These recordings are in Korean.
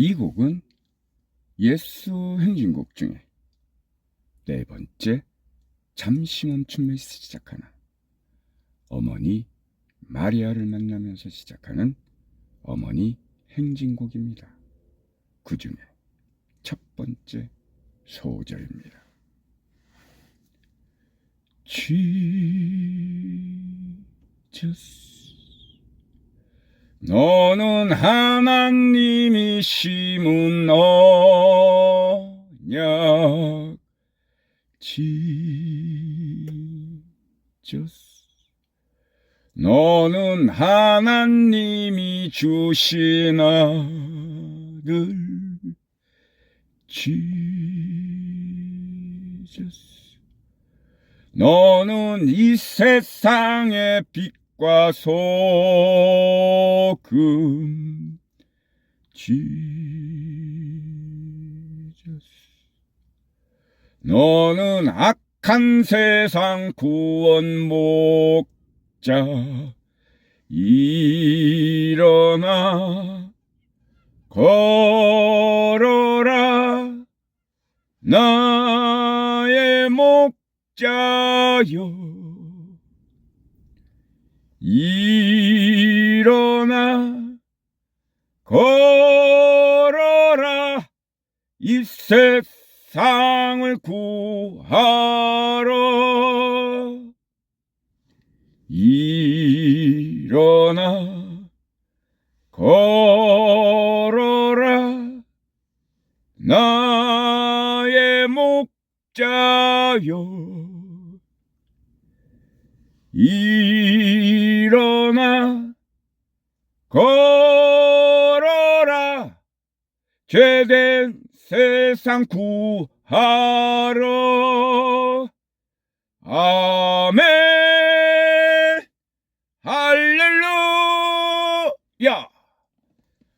이 곡은 예수 행진곡 중에 네 번째 잠시 멈춤에서 시작하는 어머니 마리아를 만나면서 시작하는 어머니 행진곡입니다. 그 중에 첫 번째 소절입니다. Jesus 너는 하나님이 심은 언약 Jesus 너는 하나님이 주신 아들 Jesus 너는 이 세상의 빛 과 소금 Jesus 너는 악한 세상 구원 목자 일어나 걸어라. 나의 목자여 일어나 걸어라. 이 세상을 구하러. 일어나 걸어라. 나의 목자여 죄된 세상 구하러. 아멘. 할렐루야.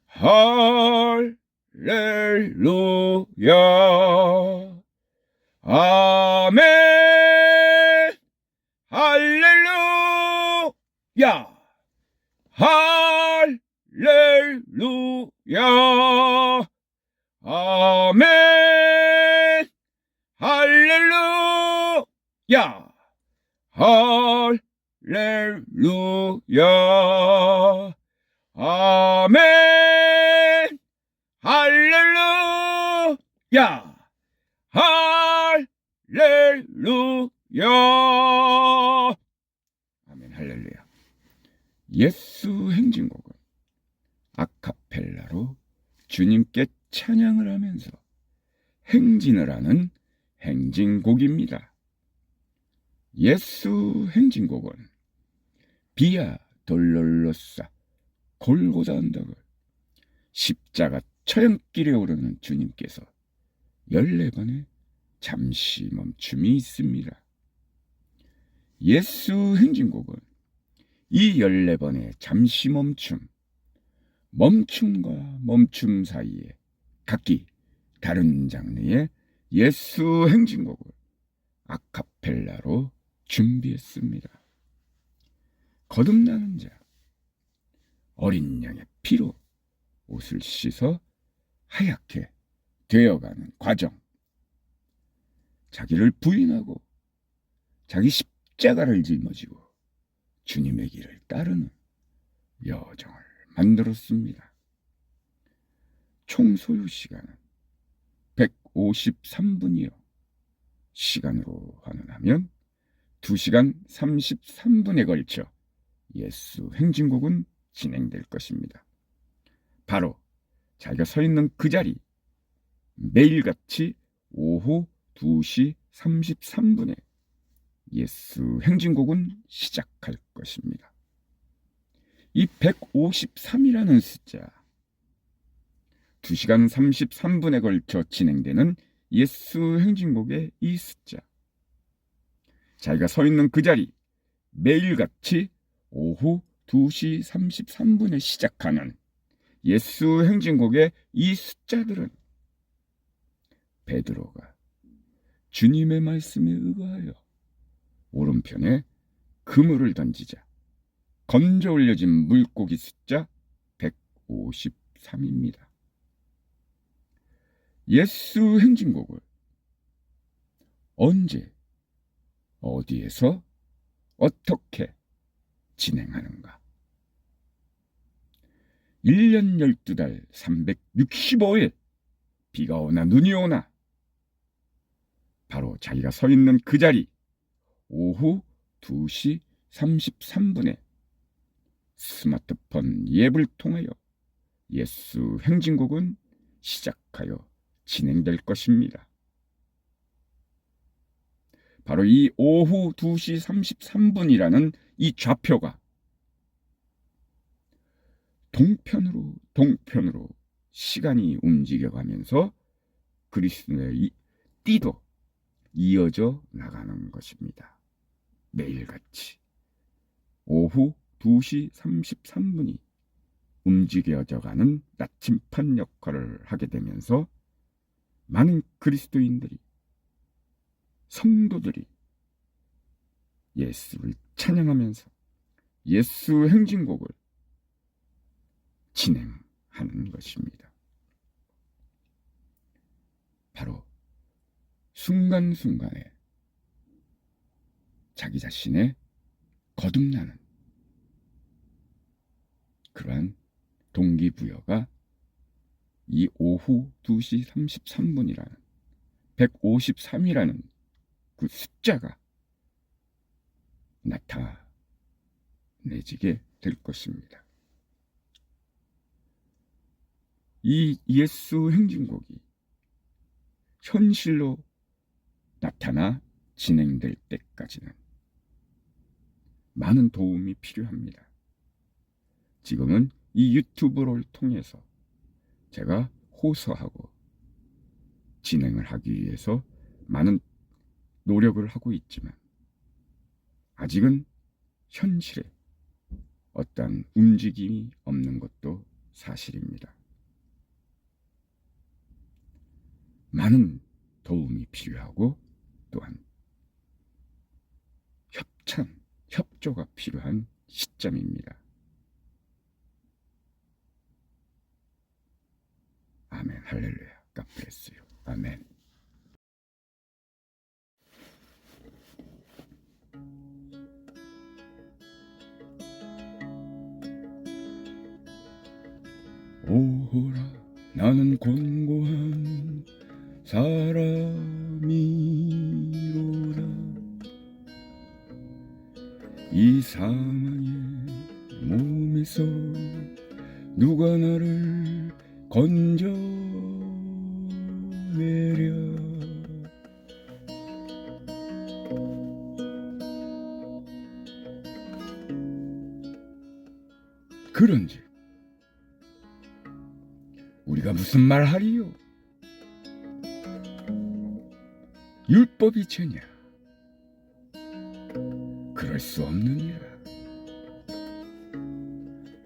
할렐루야. 아멘. 할렐루야. 할렐루야 야! 할렐루야. 아멘! 할렐루야! 할렐루야! 아멘 할렐루야. 예수 행진곡은 아카펠라로 주님께 찬양을 하면서 행진을 하는 행진곡입니다. 예수 행진곡은 비아 돌롤로사 골고다 언덕을 십자가 처형길에 오르는 주님께서 14번의 잠시 멈춤이 있습니다. 예수 행진곡은 이 14번의 잠시 멈춤, 멈춤과 멈춤 사이에 각기 다른 장르의 예수 행진곡을 아카펠라로 준비했습니다. 거듭나는 자, 어린 양의 피로 옷을 씻어 하얗게 되어가는 과정, 자기를 부인하고 자기 십자가를 짊어지고 주님의 길을 따르는 여정을 만들었습니다. 총 소요 시간은 153분이요. 시간으로 환원하면 2시간 33분에 걸쳐 예수 행진곡은 진행될 것입니다. 바로 자기가 서 있는 그 자리 매일같이 오후 2시 33분에 예수 행진곡은 시작할 것입니다. 이 153이라는 숫자 2시간 33분에 걸쳐 진행되는 예수 행진곡의 이 숫자 자기가 서 있는 그 자리 매일같이 오후 2시 33분에 시작하는 예수 행진곡의 이 숫자들은 베드로가 주님의 말씀에 의거하여 오른편에 그물을 던지자 건져 올려진 물고기 숫자 153입니다. 예수 행진곡을 언제, 어디에서, 어떻게 진행하는가? 1년 12달 365일 비가 오나 눈이 오나 바로 자기가 서 있는 그 자리 오후 2시 33분에 스마트폰 앱을 통하여 예수 행진곡은 시작하여 진행될 것입니다. 바로 이 오후 2시 33분이라는 이 좌표가 동편으로 동편으로 시간이 움직여가면서 그리스도의 이 띠도 이어져 나가는 것입니다. 매일같이 오후 2시 33분이 움직여져 가는 나침판 역할을 하게 되면서 많은 그리스도인들이 성도들이 예수를 찬양하면서 예수 행진곡을 진행하는 것입니다. 바로 순간순간에 자기 자신의 거듭나는 그러한 동기부여가 이 오후 2시 33분이라는 153이라는 그 숫자가 나타내지게 될 것입니다. 이 예수 행진곡이 현실로 나타나 진행될 때까지는 많은 도움이 필요합니다. 지금은 이 유튜브를 통해서 제가 호소하고 진행을 하기 위해서 많은 노력을 하고 있지만 아직은 현실에 어떠한 움직임이 없는 것도 사실입니다. 많은 도움이 필요하고 또한 협찬, 협조가 필요한 시점입니다. 아멘, 할렐루야, 깜프레스요. 아멘. 나는 곤고한 사람이로라 이 사망의 몸에서 누가 나를 건져내랴? 그런지 우리가 무슨 말 하리요? 율법이 죄냐? 그럴 수 없느니라.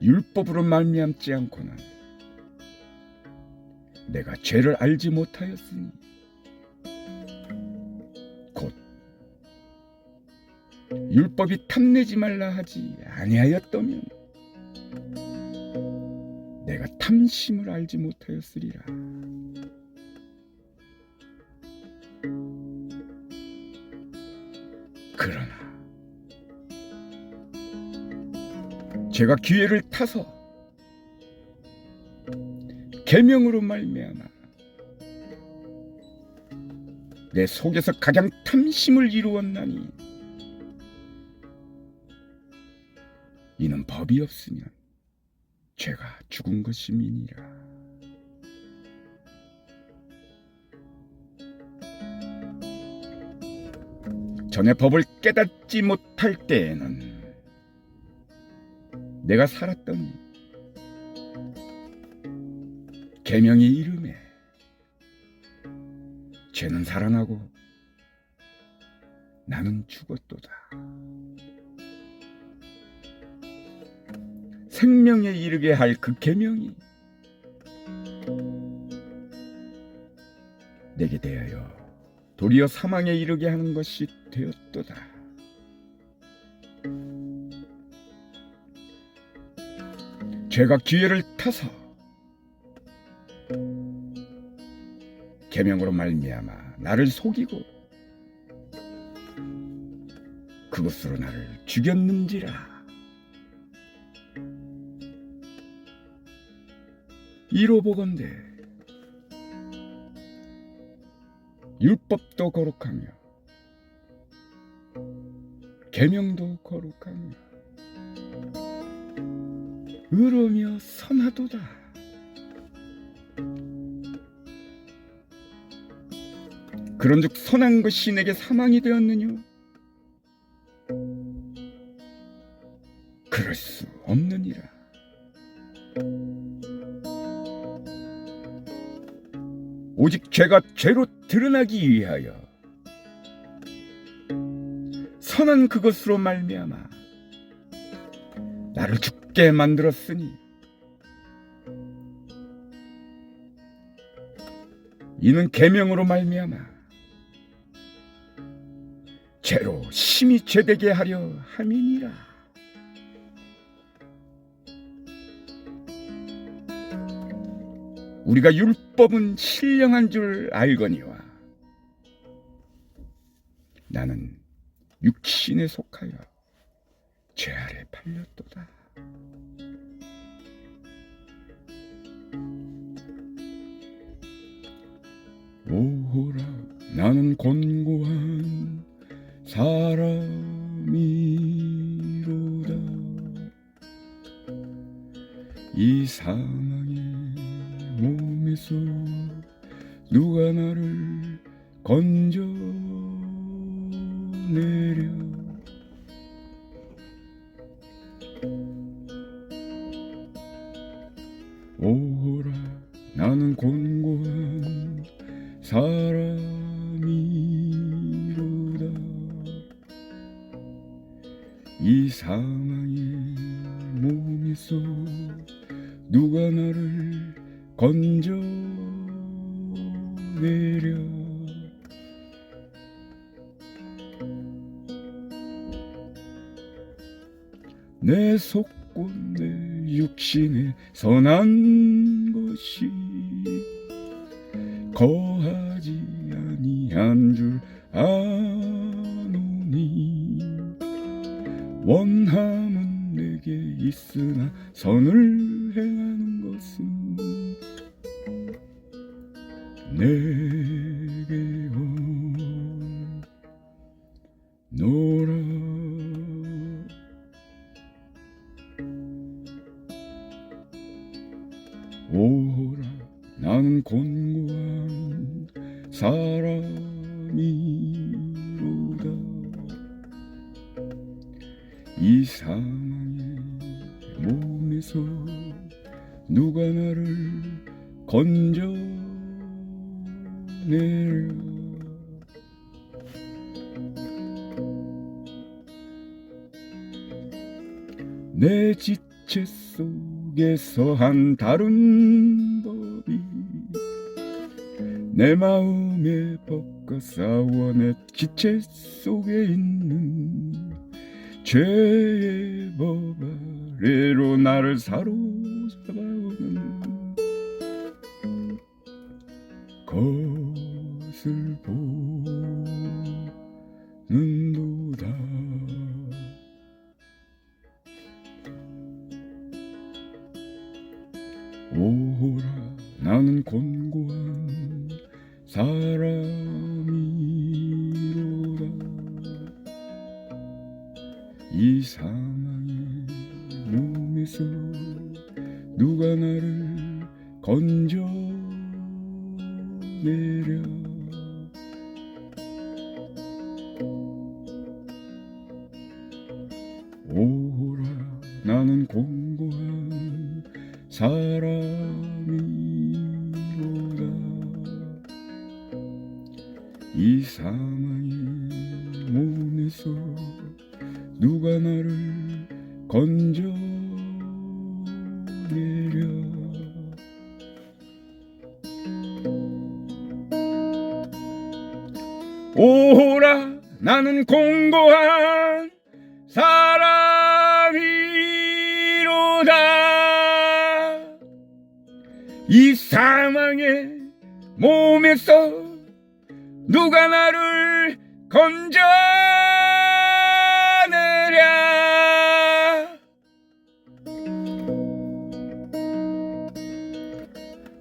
율법으로 말미암지 않고는 내가 죄를 알지 못하였으니 곧 율법이 탐내지 말라 하지 아니하였다면 내가 탐심을 알지 못하였으리라. 그러나 제가 기회를 타서 계명으로 말미암아 내 속에서 가장 탐심을 이루었나니 이는 법이 없으면 죽은 것임이니라. 전에 법을 깨닫지 못할 때에는 내가 살았더니 계명의 이름에 죄는 살아나고 나는 죽었도다. 생명에 이르게 할 그 계명이 내게 대하여 도리어 사망에 이르게 하는 것이 되었도다. 죄가 기회를 타서 계명으로 말미암아 나를 속이고 그것으로 나를 죽였는지라 이로 보건대. 율법도 거룩하며 계명도 거룩하며 의로며 선하도다. 그런즉 선한 것이 내게 사망이 되었느뇨 오직 죄가 죄로 드러나기 위하여. 선한 그것으로 말미암아 나를 죽게 만들었으니 이는 계명으로 말미암아 죄로 심히 죄되게 하려 함이니라 우리가 율법은 신령한 줄 알거니와 나는 육신에 속하여 죄 아래 팔렸도다. 오호라 나는 곤고한 사람이로다 이 사망의 몸에서 누가 나를 건져내려. 오호라 나는 곤고한 사람이로다. 이 사망의 몸에서 누가 나를 건져 내려. 내 속고 내 육신에 선한 것이 거하지 아니한 줄 아노니. 원함은 내게 있으나 선을 행하는 것은 내게 내 지체 속에서 한 다른 법이 내 마음의 법과 싸워 내 지체 속에 있는 죄의 법 아래로 나를 사로잡 나는 곤고한 사람이로다. 이사 이 사망의 몸에서 누가 나를 건져내려? 오호라 나는 공고한 사람이로다. 이 사망의 몸에서 누가 나를 건져내랴?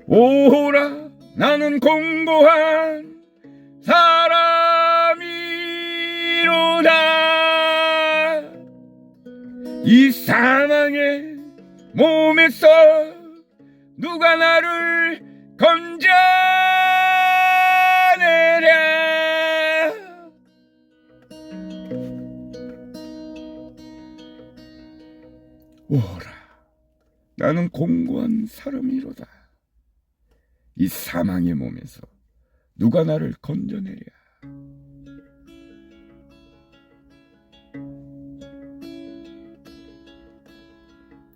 오라 나는 공고한 사람이로다. 이 사망의 몸에서 누가 나를 오라. 나는 공고한 사람이로다. 이 사망의 몸에서 누가 나를 건져내랴?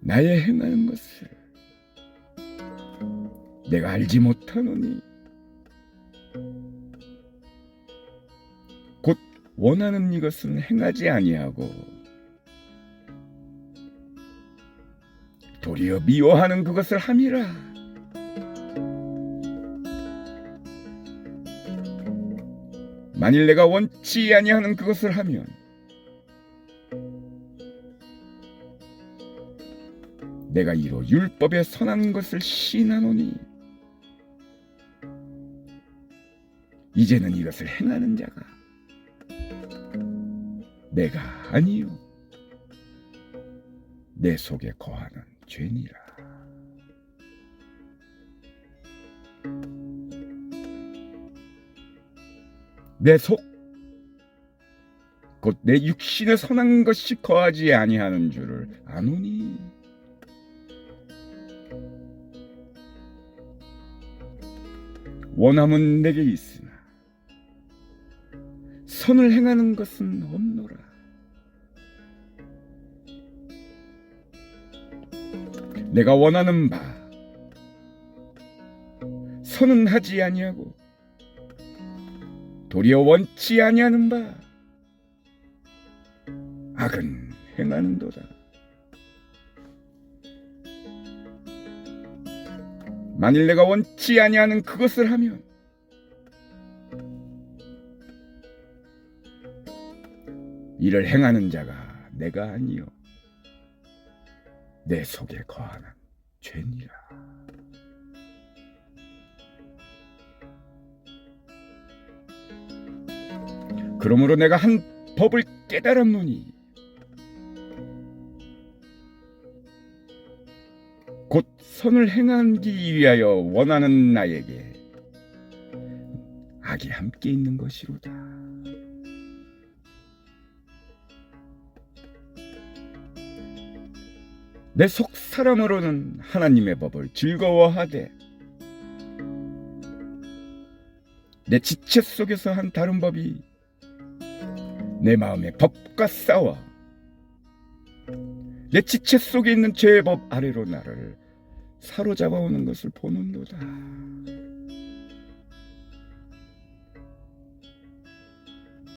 나의 행하는 것을 내가 알지 못하노니 곧 원하는 이것은 행하지 아니하고 도리어 미워하는 그것을 함이라. 만일 내가 원치 아니하는 그것을 하면 내가 이로 율법에 선한 것을 시인하노니 이제는 이것을 행하는 자가 내가 아니요. 내 속에 거하는 죄니라 내 속 곧 내 육신에 선한 것이 거하지 아니하는 줄을 아노니 원함은 내게 있으나 선을 행하는 것은 없노라. 내가 원하는 바. 선은 하지 아니하고 도리어 원치 아니하는 바. 악은 행하는도다. 만일 내가 원치 아니하는 그것을 하면 이를 행하는 자가 내가 아니요 내 속에 거하는 죄니라 그러므로 내가 한 법을 깨달았노니 곧 선을 행하기 위하여 원하는 나에게 악이 함께 있는 것이로다. 내 속 사람으로는 하나님의 법을 즐거워하되 내 지체 속에서 한 다른 법이 내 마음의 법과 싸워 내 지체 속에 있는 죄의 법 아래로 나를 사로잡아 오는 것을 보는도다.